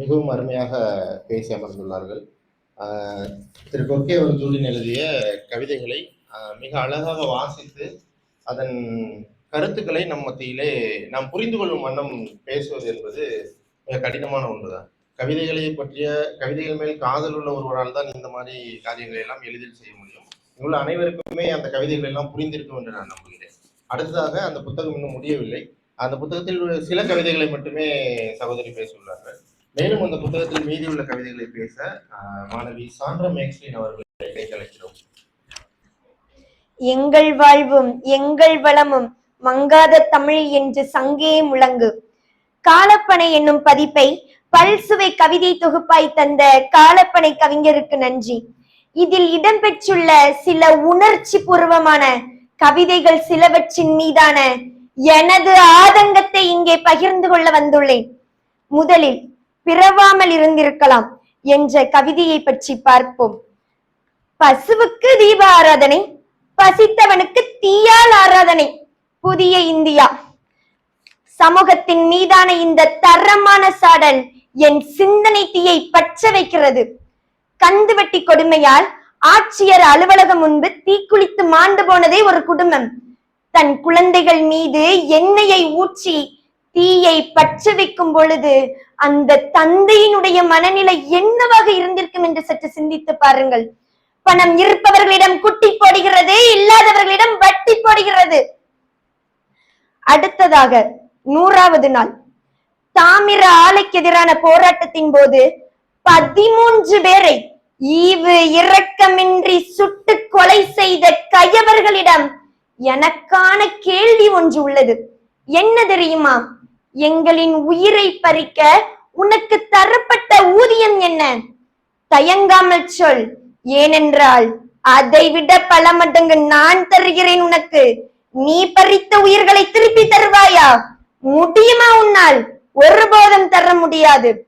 மிகவும் அருமையாக பேசி அமர்ந்துள்ளார்கள். திரு கொக்கே ஒரு ஜூலின் எழுதிய கவிதைகளை மிக அழகாக வாசித்து அதன் கருத்துக்களை நம் மத்தியிலே நாம் புரிந்து கொள்ளும் வண்ணம் பேசுவது என்பது மிக கடினமான ஒன்றுதான். கவிதைகளை பற்றிய கவிதைகள் மேல் காதல் உள்ள ஒருவரால் தான் இந்த மாதிரி காரியங்களை எல்லாம் எளிதில் செய்ய முடியும். இங்குள்ள அனைவருக்குமே அந்த கவிதைகள் எல்லாம் புரிந்திருக்கும் என்று நான் நம்புகிறேன். அடுத்ததாக அந்த புத்தகம் இன்னும் முடியவில்லை. அந்த புத்தகத்தில் உள்ள சில கவிதைகளை மட்டுமே சகோதரி பேசியுள்ளார்கள். மேலும் அந்த புத்தகத்தில் மீதி உள்ள கவிதைகளை பேச மாணவி சாண்ட்ரா மேக்ஸ்லின் அவர்களை இடைக்கலைக்கிறோம் எங்கள் வாழ்வும் எங்கள் வளமும் மங்காத தமிழ் என்று சங்கே முழங்கு. காலப்பனை என்னும் பதிப்பை பல்சுவை கவிதை தொகுப்பாய் தந்த காலப்பனை கவிஞருக்கு நன்றி. இதில் இடம்பெற்றுள்ள சில உணர்ச்சி பூர்வமான கவிதைகள் சிலவற்றின் மீதான எனது ஆதங்கத்தை இங்கே பகிர்ந்து கொள்ள வந்துள்ளேன். முதலில் பிறவாமல் இருந்திருக்கலாம் என்ற கவிதையை பற்றி பார்ப்போம். பசுவுக்கு தீப ஆராதனை பசித்தவனுக்கு தீயால் ஆராதனை புதிய இந்தியா. சமூகத்தின் மீதான இந்த தரமான சாடல் என் சிந்தனை தீயை பற்ற வைக்கிறது கந்துவட்டி கொடுமையால் ஆட்சியர் அலுவலகம் முன்பு தீக்குளித்து மாண்டு போனதே ஒரு குடும்பம். தன் குழந்தைகள் மீது எண்ணெயை ஊற்றி தீயை பற்ற வைக்கும் பொழுது அந்த தந்தையினுடைய மனநிலை என்னவாக இருந்திருக்கும் என்று சற்று சிந்தித்து பாருங்கள். பணம் இருப்பவர்களிடம் குட்டி போடுகிறது இல்லாதவர்களிடம் வட்டி போடுகிறது. அடுத்ததாக நூறாவது நாள். தாமிர ஆலைக்கு எதிரான போராட்டத்தின் போது பதிமூன்று பேரை ஈவு இரக்கமின்றி சுட்டு கொலை செய்த கயவர்களிடம் எனக்கான கேள்வி ஒன்று உள்ளது. என்ன தெரியுமா? எங்களின் உயிரை பறிக்க உனக்கு தரப்பட்ட ஊதியம் என்ன? தயங்காமல் சொல். ஏனென்றால் அதை விட பல மடங்கு நான் தருகிறேன் உனக்கு. நீ பறித்த உயிர்களை திருப்பி தருவாயா? முடியுமா உன்னால்? ஒருபோதும் தர முடியாது.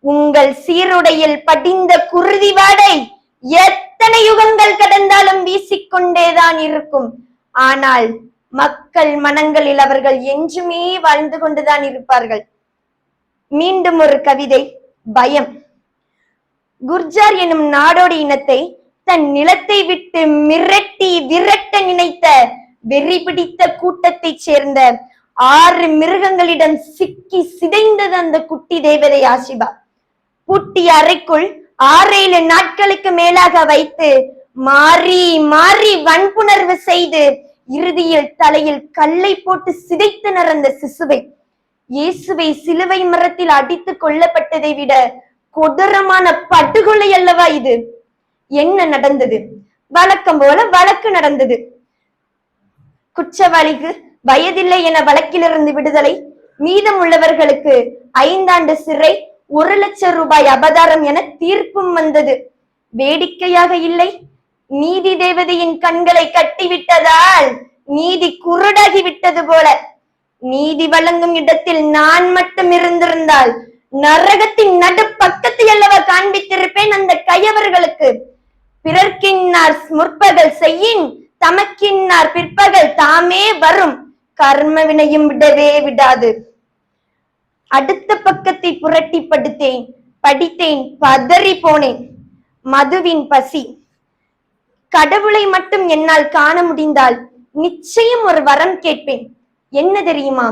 உங்கள் சீருடையில் படிந்த குருதி வாடை எத்தனை யுகங்கள் கடந்தாலும் வீசிக்கொண்டேதான் இருக்கும். ஆனால் மக்கள் மனங்களில் அவர்கள் என்றுமே வாழ்ந்து கொண்டுதான் இருப்பார்கள். மீண்டும் ஒரு கவிதை பயம். குர்ஜார் எனும் நாடோடி இனத்தை தன் நிலத்தை விட்டு மிரட்டி விரட்ட நினைத்த வெறி பிடித்த கூட்டத்தைச் சேர்ந்த ஆறு மிருகங்களிடம் சிக்கி சிதைந்தது அந்த குட்டி தேவதை ஆசிபா பூட்டிய அறைக்குள் ஆறேழு நாட்களுக்கு மேலாக வைத்து மாறி மாறி வன்புணர்வு செய்து இறுதியில் தலையில் கல்லை போட்டு சிதைத்தனர் அந்த சிசுவை. இயேசுவை சிலுவை மரத்தில் அடித்து கொல்லப்பட்டதை விட கொடூரமான படுகொலை அல்லவா இது? என்ன நடந்தது? வழக்கம் போல வழக்கு நடந்தது. குற்றவாளிக்கு வயதில்லை என வழக்கிலிருந்து விடுதலை மீதம் உள்ளவர்களுக்கு ஐந்தாண்டு சிறை ஒரு லட்சம் ரூபாய் அபதாரம் என தீர்ப்பும் வந்தது. வேடிக்கையாக இல்லை நீதி தேவதையின் கண்களை கட்டிவிட்டதால் நீதி குருடாகி விட்டது போல. நீதி வழங்கும் இடத்தில் நான் மட்டும் இருந்திருந்தால் நரகத்தின் நடு பக்கத்தை அல்லவா காண்பித்திருப்பேன் அந்த கையவர்களுக்கு. பிறர்க்கின்னார் முற்பகல் செய்யின் தமக்கின்னார் பிற்பகல் தாமே வரும். கர்ம வினையும் விடவே விடாது. அடுத்த பக்கத்தை புரட்டி படுத்தேன் படித்தேன் பதறி போனேன். மதுவின் பசி. கடவுளை மட்டும் என்னால் காண முடிந்தால் நிச்சயம் ஒரு வரம் கேட்பேன். என்ன தெரியுமா?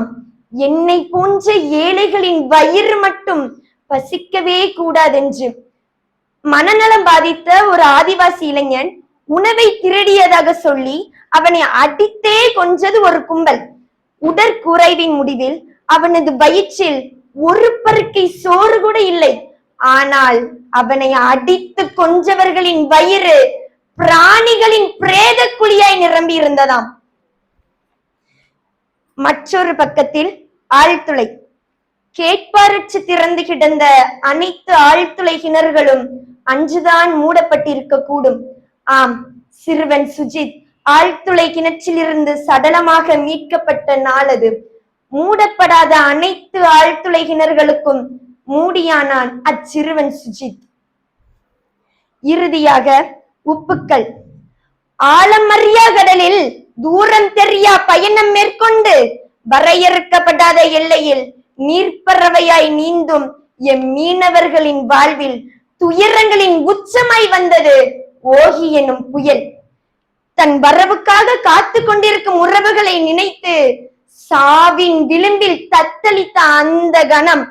என்னை போன்ற ஏழைகளின் வயிறு மட்டும் பசிக்கவே கூடாதென்று. மனநலம் பாதித்த ஒரு ஆதிவாசி இளைஞன் உணவை திருடியதாக சொல்லி அவனை அடித்தே கொஞ்சது ஒரு கும்பல். உடற்குறைவின் முடிவில் அவனது வயிற்றில் ஒரு பருக்கை சோறு கூட இல்லை. ஆனால் அவனை அடித்து கொஞ்சவர்களின் வயிறு பிராணிகளின் பிரேத குழியாய் நிரம்பி இருந்ததாம். மற்றொரு பக்கத்தில் ஆழ்துளை. கேட்பாரற்று திறந்து கிடந்த அனைத்து ஆழ்துளை கிணறுகளும் அன்றுதான் மூடப்பட்டிருக்க கூடும் ஆம் சிறுவன் சுஜித் ஆழ்துளை கிணற்றிலிருந்து சடலமாக மீட்கப்பட்ட நாள் அது மூடப்படாத அனைத்து ஆழ்துளை கிணறுகளுக்கும் மூடியானான் அச்சிறுவன் சுஜித். இறுதியாக உப்புக்கள். ஆழமறியா கடலில் தூரம் தெரியா பயணம் மேற்கொண்டு வரையறுக்கப்படாத எல்லையில் நீர்ப்பறவையாய் நீந்தும் எம் மீனவர்களின் வாழ்வில் துயரங்களின் உச்சமாய் வந்தது ஓகி எனும் புயல். தன் வரவுக்காக காத்து கொண்டிருக்கும் உறவுகளை நினைத்து சாவின் விளிம்பில் தத்தளித்த அந்த கணம்.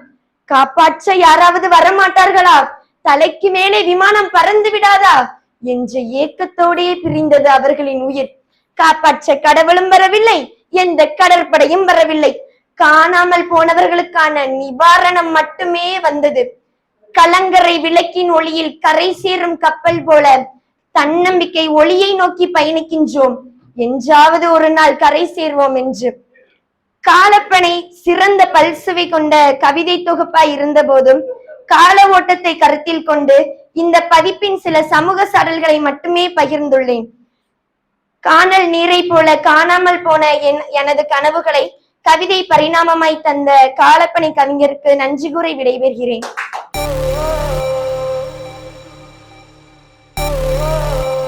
காப்பாற்ற யாராவது வரமாட்டார்களா? தலைக்கு மேலே விமானம் பறந்து விடாதா? என்ற ஏக்கத்தோடே பிரிந்தது அவர்களின் உயிர். காப்பாற்ற கடவுளும் வரவில்லை எந்த கடற்படையும் வரவில்லை. காணாமல் போனவர்களுக்கான நிவாரணம் மட்டுமே வந்தது. கலங்கரை விளக்கின் ஒளியில் கரை சேரும் கப்பல் போல தன்னம்பிக்கை ஒளியை நோக்கி பயணிக்கின்றோம். என்றாவது ஒரு நாள் கரை சேர்வோம் என்று. காலப்பனை சிறந்த பல்சுவை கொண்ட கவிதை தொகுப்பாய் இருந்த போதும் கால ஓட்டத்தை கருத்தில் கொண்டு இந்த பதிப்பின் சில சமூக சடல்களை மட்டுமே பகிர்ந்துள்ளேன். காணல் நீரை போல காணாமல் போன என் எனது கனவுகளை கவிதை பரிணாமமாய் தந்த காலப்பணி கவிஞருக்கு நன்றி கூறி விடைபெறுகிறேன்.